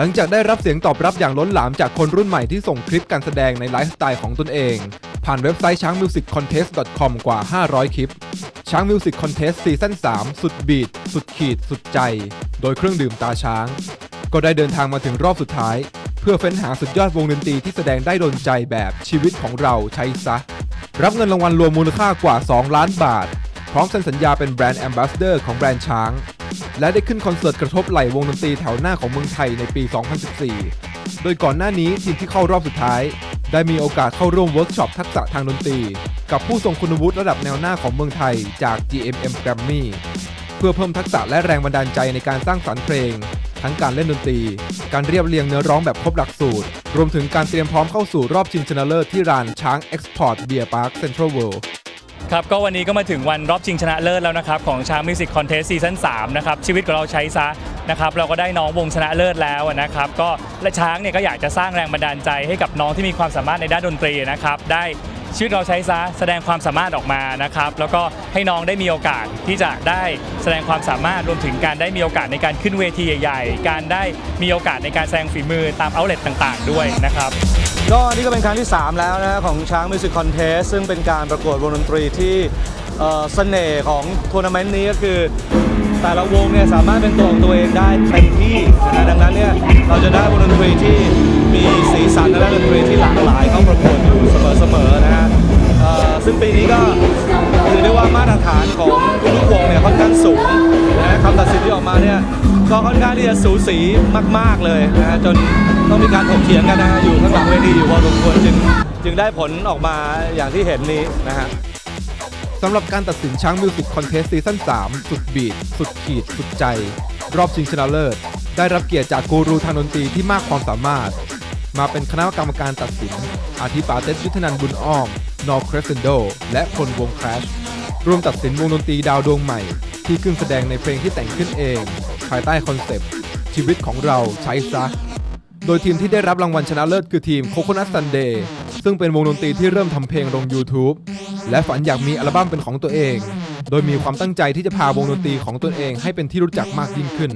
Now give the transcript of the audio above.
หลังจากได้รับเสียงตอบรับอย่างล้นหลามจากคนรุ่นใหม่ที่ส่งคลิปการแสดงในไลฟ์สไตล์ของตนเอง ผ่านเว็บไซต์ช้าง music contest com กว่า 500 คลิป ช้าง Music Contest ซีซั่น3 สุดบีดสุดขีด สุดใจ โดยเครื่องดื่มตาช้าง ก็ได้เดินทางมาถึงรอบสุดท้าย เพื่อเฟ้นหาสุดยอดวงดนตรีที่แสดงได้โดนใจแบบชีวิตของเราใช้ซะ รับเงินรางวัลรวมมูลค่ากว่า 2 ล้านบาท พร้อมเซ็นสัญญาเป็นแบรนด์แอมบาสเดอร์ของแบรนด์ช้าง และได้ขึ้นคอนเสิร์ตกระทบไหลวงดนตรีแถวหน้าของเมืองไทยในปี 2014 โดยก่อนหน้านี้ทีมที่เข้ารอบสุดท้าย ได้มีโอกาสเข้าร่วมเวิร์กช็อปทักษะทางดนตรี กับผู้ทรงคุณวุฒิระดับแนวหน้าของเมืองไทยจาก GMM Grammy เพื่อเพิ่มทักษะและแรงบันดาลใจในการสร้างสรรค์เพลง ทั้งการเล่นดนตรี การเรียบเรียงเนื้อร้องแบบครบหลักสูตร รวมถึงการเตรียมพร้อมเข้าสู่รอบชิงชนะเลิศที่ร้านช้าง Export Beer Park Central World ครับก็วันนี้ก็มาถึงวันรอบชิงชนะเลิศแล้วนะครับของช้างมิวสิกคอนเทสซีซั่น3นะครับชีวิตของเราใช้ซะนะครับเราก็ได้น้องวงชนะเลิศแล้วนะครับก็และช้างเนี่ยก็อยากจะสร้างแรงบันดาลใจให้กับน้องที่มีความสามารถในด้านดนตรีนะครับได้ ชีวิตเราใช้ซะแสดงความสามารถออกมานะครับ แล้วก็ให้น้องได้มีโอกาสที่จะได้แสดงความสามารถรวมถึงการได้มีโอกาสในการขึ้นเวทีใหญ่ ๆ การได้มีโอกาสในการแสดงฝีมือตามเอาเลตต่างๆ ด้วยนะครับก็นี่ก็เป็นครั้งที่ 3 แล้วนะของช้างมิวสิกคอนเทสซึ่งเป็นการประกวดวงดนตรีที่เอ่อเสน่ห์ของทัวร์นาเมนต์นี้ก็คือแต่ละวงเนี่ยสามารถเป็นตัวของตัวเองได้เต็มที่นะดังนั้นเนี่ยเราจะได้วงดนตรีที่มี ปีนี้ก็ถือได้ว่ามาตรฐานของทุกวงเนี่ยค่อนข้างสูงนะคำตัดสินที่ออกมาเนี่ยก็ค่อนข้างที่จะสูสีมาก ๆเลยนะฮะจนต้องมีการถกเถียงกันนะอยู่ข้างหลังเวทีอยู่พอสมควรจึงจึงได้ผลออกมาอย่างที่เห็นนี้นะฮะสำหรับการตัดสินช้างมิวสิกคอนเทสซีซั่น3 สุดบีด สุดขีด สุดใจ รอบชิงชนะเลิศ ได้รับเกียรติจากกูรูทางดนตรีที่มากความสามารถ มาเป็นคณะกรรมการตัดสิน อาทิปาเตสยุทธนันบุญอ้อม นอร์ครสเซนโดและพลวงแครชรวมตัดสินวงดนตรีดาวดวงใหม่ ที่ขึ้นแสดงในเพลงที่แต่งขึ้นเอง ภายใต้คอนเซปต์ ชีวิตของเราใช้ซะ โดยทีมที่ได้รับรางวัลชนะเลิศคือทีม Coconut Sunday ซึ่งเป็นวงดนตรีที่เริ่มทำเพลงลง YouTube และฝันอยากมีอัลบั้มเป็นของตัวเอง โดยมีความตั้งใจที่จะพาวงดนตรีของตนเองให้เป็นที่รู้จักมากยิ่งขึ้น